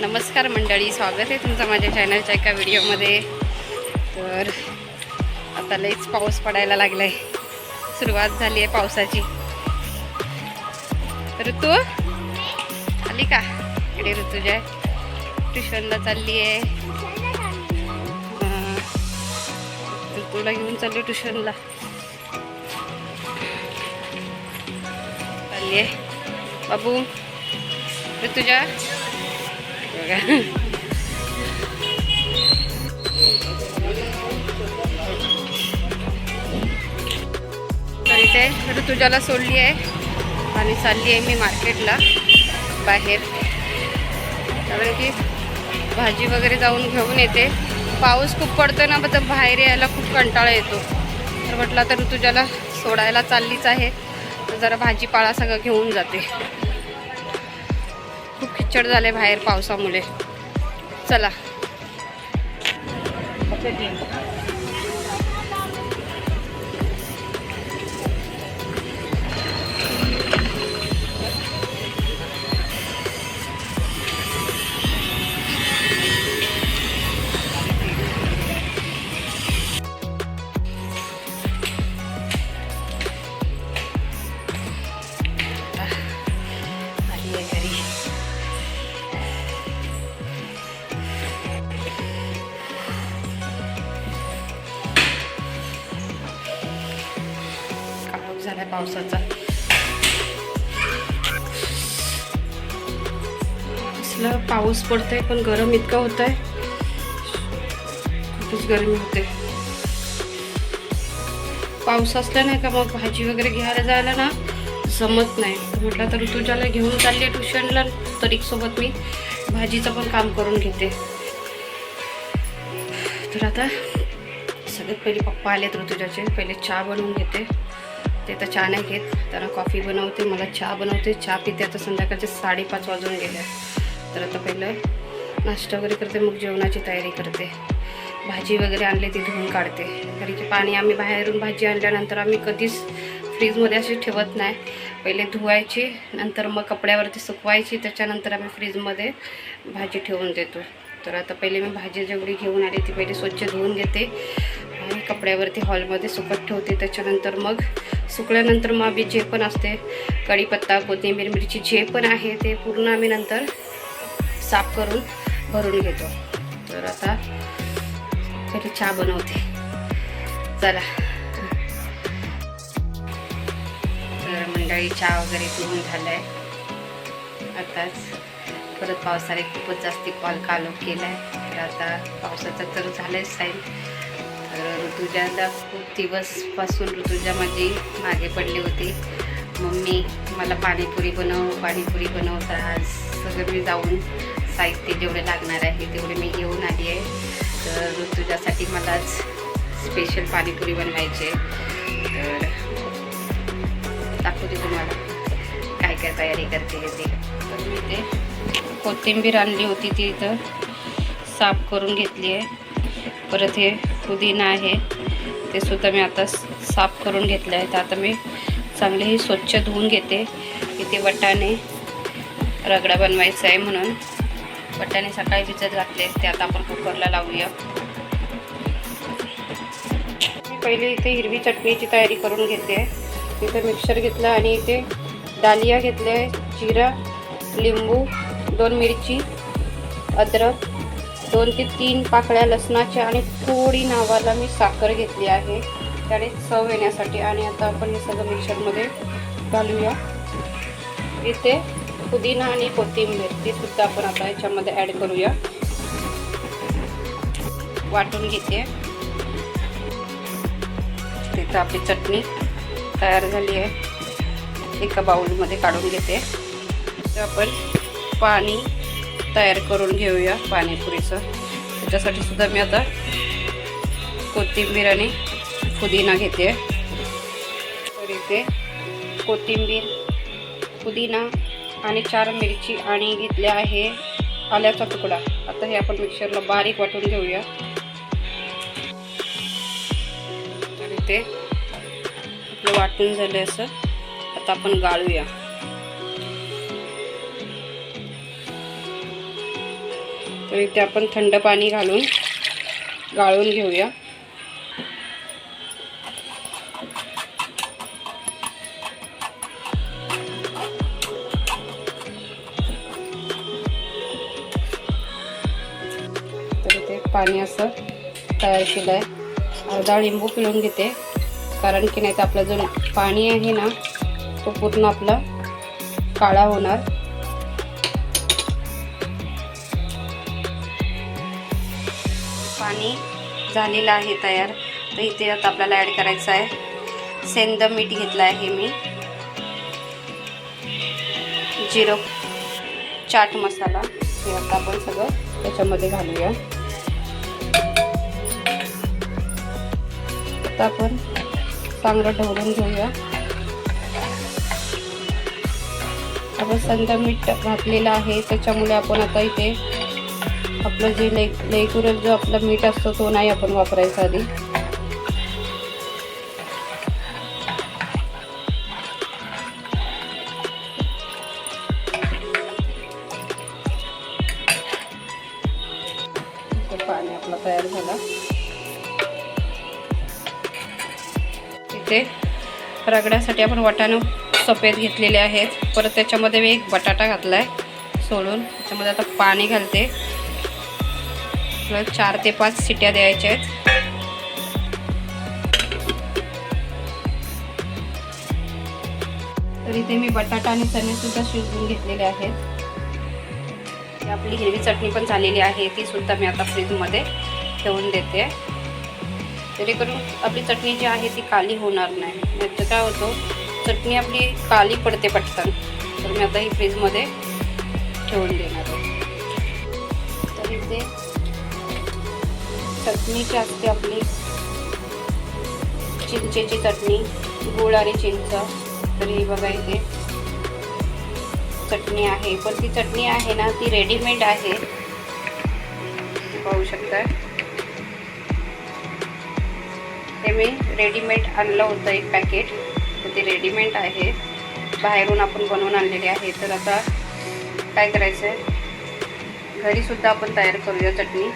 नमस्कार मंडळी स्वागत आहे तुमचं माझ्या चॅनलच्या एका व्हिडिओमध्ये तर आता लईच पाऊस पडायला लागला आहे सुरुवात झाली आहे पावसाची. ऋतू? आली का? इकडे ऋतूच्या ट्युशनला चालली आहे. ऋतूला घेऊन चालली ट्युशनला. चालली आहे. बाबू ऋतुजा? बघा. तर इथे ऋतुजाला सोडली आहे आणि चालली आहे मी मार्केटला बाहेर. कारण की भाजी वगैरे जाऊन घेऊन येते. पाऊस खूप पडतो ना तर बाहेर यायला खूप कंटाळा येतो. तर म्हटलं आता ऋतुजाला सोडायला चाललीच आहे. तर जरा भाजीपाला सगळं घेऊन जाते. खूप खिचड झाले बाहेर पावसामुळे. चला. पावसाचा. असलं पाऊस पडतोय पण गरम इतकं होत आहे खूपच गरमी होते. पाऊस असला नाही का मग भाजी वगैरे घ्यायला जायला ना जमत नाही. म्हटलं तर ऋतुजाला घेऊन चालली ट्युशनला तरीसोबत मी भाजीचं पण काम करून घेते. तर आता सगळ्यात पहिले पप्पा आलेत ऋतुजाचे पहिले चहा बनवून घेते. ते तर चहा नाही घेत. त्यांना कॉफी बनवते मला चहा बनवते. चहा पिते आता संध्याकाळचे साडेपाच वाजून गेले. तर आता पहिलं नाश्ता वगैरे करते मग जेवणाची तयारी करते. भाजी वगैरे आणली ती धुवून काढते. कारण की पाणी आम्ही बाहेरून भाजी आणल्यानंतर आम्ही कधीच फ्रीजमध्ये अशी ठेवत नाही. पहिले धुवायची नंतर मग कपड्यावरती सुकवायची त्याच्यानंतर आम्ही फ्रीजमध्ये भाजी ठेवून देतो. तर आता पहिले मी भाजी जेवढी घेऊन आली ती पहिले स्वच्छ धुवून घेते. आणि कपड्यावरती हॉलमध्ये सुकत ठेवते. त्याच्यानंतर मग सुकल्यानंतर मग आम्ही जे पण असते कढीपत्ता कोथिंबीर मिरची जे पण आहे ते पूर्ण आम्ही नंतर साफ करून भरून घेतो. तर आता तरी चहा बनवते. चला. तर मंडळी चहा वगैरे पिऊन झालं आहे आताच परत पावसाने खूपच जास्ती कॉल कालो केला आहे तर आता पावसाचा तर झालं आहे. साईन ऋतुजाला खूप दिवसपासून ऋतुजा माझी मागे पडली होती. मम्मी मला पाणीपुरी बनव पाणीपुरी बनवता आज सगळं मी जाऊन साहित्य जेवढे लागणार आहे तेवढे मी घेऊन आली आहे. तर ऋतुजासाठी मलाच स्पेशल पाणीपुरी बनवायची आहे. तर दाखवते तुम्हाला काय काय तयारी करते ते. तर मी ते कोथिंबीर आणली होती ती इथं. साफ करून घेतली आहे. परत हे पुदिना आहे ते सुद्धा मी आता साफ करून घेतले आहे तर आता मी चांगले हे स्वच्छ धुवून घेते. इथे वटाणे रगडा बनवायचा आहे म्हणून. वटाणे सकाळी भिजत घातले ते आता आपण कुकरला लावूया. मी पहिले इथे हिरवी चटणीची तयारी करून घेते. इथे मिक्सर घेतला आणि इथे डालिया घेतले जिरा लिंबू दोन मिरची अद्रक दोन ते तीन पाकळ्या लसणाच्या आणि थोडी नावाला मी साखर घेतली आहे. त्याने चव येण्यासाठी आणि आता आपण हे सगळं मिक्सरमध्ये घालूया. इथे पुदिना आणि कोथिंबीर ती सुद्धा आपण आता याच्यामध्ये ॲड करूया. वाटून घेते. तिथं आपली चटणी तयार झाली आहे. एका बाउलमध्ये काढून घेते. आपण पाणी तयार करून घेऊया पाणीपुरीचं. त्याच्यासाठी सुद्धा मी आता कोथिंबीर आणि पुदिना घेते. तर इथे कोथिंबीर पुदिना आणि चार मिरची आणि घेतल्या आहे आल्याचा तुकडा. आता हे आपण मिक्सरला बारीक वाटून घेऊया. तर इथे आपलं वाटून झालं असं. आता आपण गाळूया. तर इथे आपण थंड पाणी घालून गाळून घेऊया. तर इथे पाणी असं तयार केलं आहे अर्धा लिंबू पिळून घेते. कारण की नाही तर आपलं जो पाणी आहे ना तो पूर्ण आपला काळा होणार. पाणी झालेलं आहे तयार. तर इथे आता आपल्याला ॲड करायचं आहे. सेंद मीठ घेतलं आहे मी. जिरो चाट मसाला हे आता आपण सगळं त्याच्यामध्ये घालूया. आता आपण चांगलं ढवळून घेऊया. आपण सेंद मीठ घातलेलं आहे. त्याच्यामुळे आपण आता इथे आपलं जे ले जो आपला मीठ असतो तो नाही आपण वापरायचा आधी. पाणी आपला तयार झाला. इथे रगड्यासाठी आपण वाटाणे सफेद घेतलेले आहेत. परत त्याच्यामध्ये मी एक बटाटा घातला आहे सोडून त्याच्यामध्ये आता पाणी घालते. असं चार ते पाच सिट्या द्यायच्या आहेत. तर इथे मी बटाटा आणि चणे सुद्धा शिजवून घेतलेले आहेत. आपली हिरवी चटणी पण झालेली आहे ती सुद्धा मी आता फ्रीजमध्ये ठेवून देते. जेणेकरून आपली चटणी जी आहे ती काली होणार नाही. म्हणजे काय होतो चटणी आपली काली पडते पटकन. तर मी आता ही फ्रीजमध्ये ठेवून देणार आहे. तर इथे चटणी जी असते आपली. चिंचेची चटणी गूळ आणि चिंच. तर ही बघा इथे. चटणी आहे. पण ती चटणी आहे ना ती रेडीमेड आहे. पाहू शकता हे मी रेडीमेड आणलं होतं एक पॅकेट तर ते रेडीमेड आहे. बाहेरून आपण बनवून आणलेले आहे. तर आता काय करायचं आहे घरीसुद्धा आपण तयार करूया चटणी.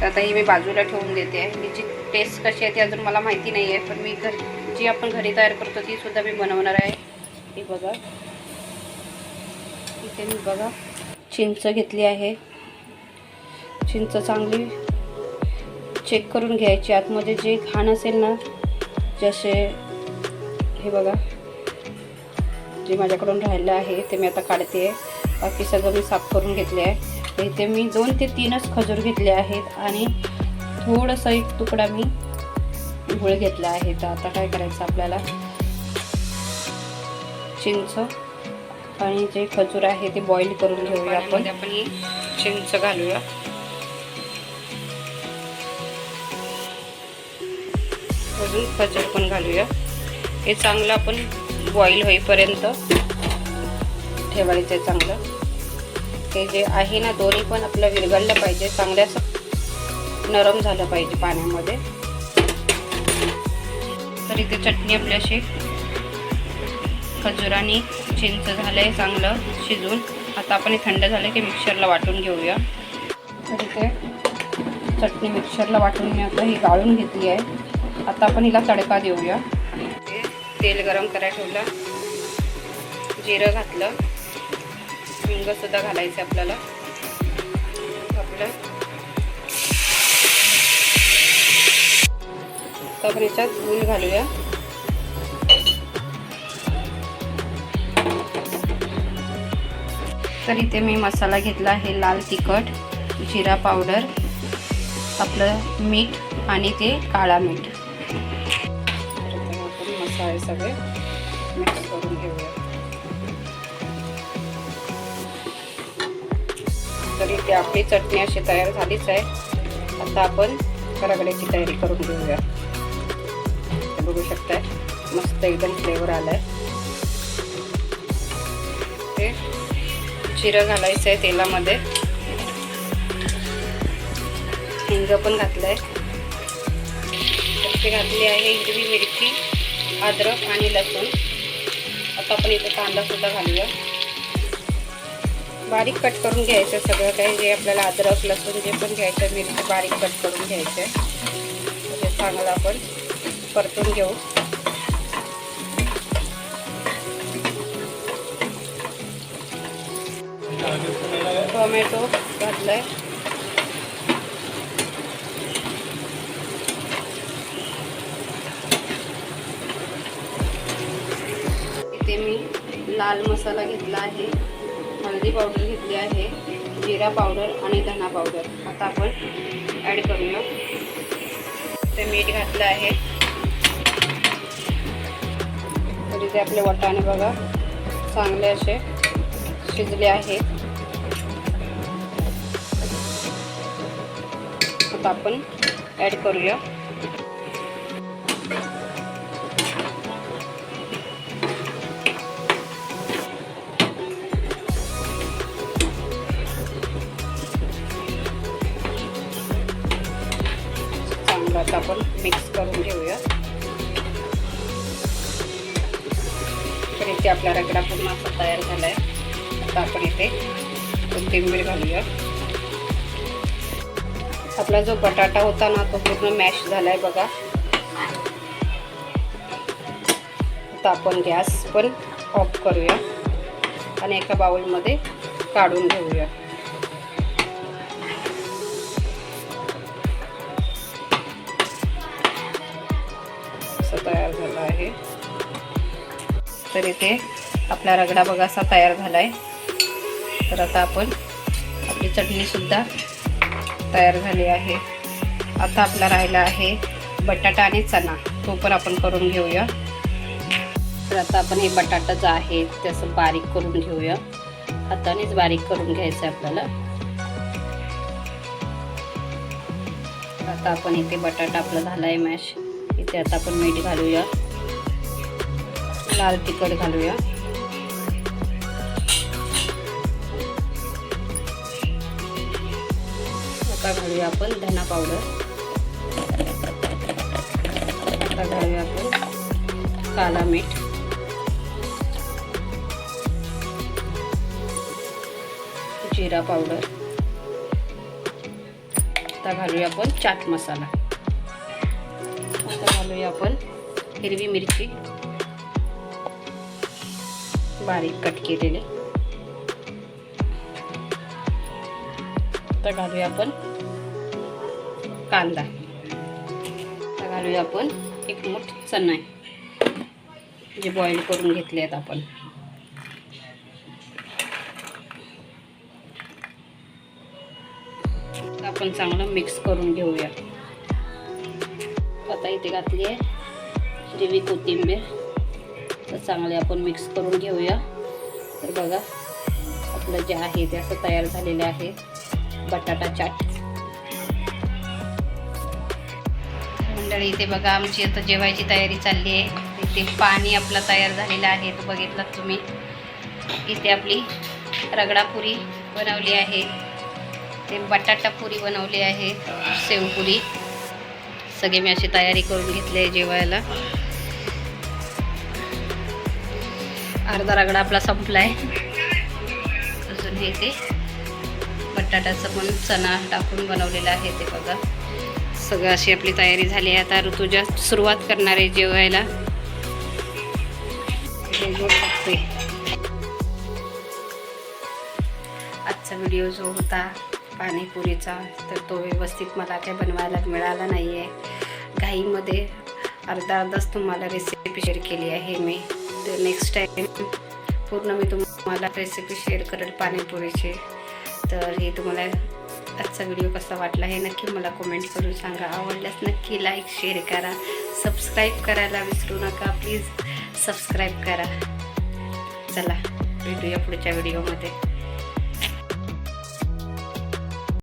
तर आता ही मी बाजूला ठेवून देते. आहे जी टेस्ट कशी आहे ती अजून मला माहिती नाही आहे पण मी घर जी आपण घरी तयार करतो ती सुद्धा मी बनवणार आहे. हे बघा. इथे मी बघा. चिंच घेतली आहे. चिंच चांगली चेक करून घ्यायची. आतमध्ये जे घाण असेल ना जसे हे बघा. जे माझ्याकडून राहिलं आहे ते मी आता काढते. आहे बाकी सगळं मी साफ करून घेतले आहे. तर इथे मी दोन ते तीनच खजूर घेतले आहेत आणि थोडंसं एक तुकडा मी गुळ घेतला आहे. तर आता काय करायचं आपल्याला? चिंच आणि जे खजूर आहे ते बॉईल करून घेऊया आपण. आपण चिंच घालूया. अजून खजूर पण घालूया. हे चांगलं आपण बॉईल होईपर्यंत ठेवायचं आहे चांगलं. हे जे आहे ना दोन्ही पण आपलं विरघळलं पाहिजे. चांगलं असं नरम झालं पाहिजे पाण्यामध्ये. तर इथे चटणी आपली अशी चिंच झालं आहे चांगलं शिजून. आता आपण हे थंड झालं की मिक्सरला वाटून घेऊया. तर इथे चटणी मिक्सरला वाटून मी आता ही गाळून घेतली आहे. आता आपण हिला तडका देऊया. ते तेल गरम करायला ठेवलं. जिरं घातलं. हिंगसुद्धा घालायचं आपल्याला. आपलं तर आपण याच्यात घालूया. तर इथे मी मसाला घेतला आहे लाल तिखट जिरा पावडर आपलं मीठ आणि ते काळा मीठ. मसाले सगळे तर इथे आपली चटणी अशी तयार झालीच आहे. आता आपण रगड्याची तयारी करून घेऊया. बघू शकताय मस्त एकदम फ्लेवर आलाय. ते जिरं घालायचं आहे तेलामध्ये. हिंग पण घातलं आहे घातली आहे हिरवी मिरची अद्रक आणि लसूण. आता आपण इथे कांदा सुद्धा घालूया. बारीक कट करून घ्यायचं सगळं काही जे आपल्याला अद्रक लसूण जे पण घ्यायचं मिरची बारीक कट करून घ्यायचं. आहे ते म्हणजे चांगलं आपण परतून घेऊ. टोमॅटो घातलाय. इथे मी लाल मसाला घेतला आहे. हळदी पावडर घेतली आहे जिरा पावडर आणि धना पावडर. आता आपण ॲड करूया. ते मीठ घातलं आहे. तरी ते आपले वटाणे बघा चांगले असे शिजले आहेत. आता आपण ॲड करूया. मिक्स करून घेऊया. तर इथे आपला रगडा पूर्ण असा तयार झाला आहे आता आपण इथे कोथिंबीर घालूया. आपला जो बटाटा होता ना तो पूर्ण मॅश झाला आहे बघा. आता आपण गॅस पण ऑफ करूया आणि एका बाउलमध्ये काढून घेऊया. आहे. तर इथे आपला रगडा बघा असा तयार झाला आहे तर आता आपण आपली चटणीसुद्धा तयार झाली आहे. आता आपला राहिला आहे बटाटा आणि चणा. तो पण आपण करून घेऊया. तर आता आपण हे बटाटा जो आहे ते असं बारीक करून घेऊया. हातानेच बारीक करून घ्यायचं आहे आपल्याला. आता आपण इथे बटाटा आपला झाला आहे मॅश इथे आता आपण मीठ घालूया. लाल तिखट घालूया. आता घालूया आपण धना पावडर. आता घालूया आपण काला मीठ. जिरा पावडर. आता घालूया आपण चाट मसाला. आता घालूया आपण हिरवी मिरची. बारीक कट केलेले. आता घालूया आपण कांदा. आता घालूया आपण एक मूठ चणा. जे बॉईल करून घेतले आहेत आपण. आपण चांगलं मिक्स करून घेऊया. आता इथे घातली आहे हिरवी कोथिंबीर. तर चांगले आपण मिक्स करून घेऊया. तर बघा आपलं जे आहे ते असं तयार झालेलं आहे. बटाटा चाट. मंडळी इथे बघा आमची आता जेवायची तयारी चालली आहे. इथे पाणी आपलं तयार झालेलं आहे. तो बघितलं तुम्ही. इथे आपली रगडापुरी बनवली आहे. ते बटाटा पुरी बनवली आहे. शेवपुरी. सगळे मी अशी तयारी करून घेतली आहे जेवायला. अर्धा रगडा आपला संपला आहे अजून हे ते बटाट्याचं पण चणा टाकून बनवलेलं आहे ते बघा. सगळं अशी आपली तयारी झाली आहे. आता ऋतूजा सुरुवात करणार आहे जेवायला. आजचा व्हिडिओ जो होता पाणीपुरीचा तर तो व्यवस्थित मला काही बनवायला मिळाला नाही आहे घाईमध्ये अर्धा अर्धाच तुम्हाला रेसिपी शेअर केली आहे मी. तर नेक्स्ट टाईम पूर्ण मी तुम्हाला रेसिपी शेअर करेल पाणीपुरीची. तर हे तुम्हाला आजचा व्हिडिओ कसा वाटला हे नक्की मला कमेंट करून सांगा. आवडल्यास नक्की लाईक शेअर करा. सबस्क्राईब करायला विसरू नका. प्लीज सबस्क्राईब करा. चला भेटूया पुढच्या व्हिडिओमध्ये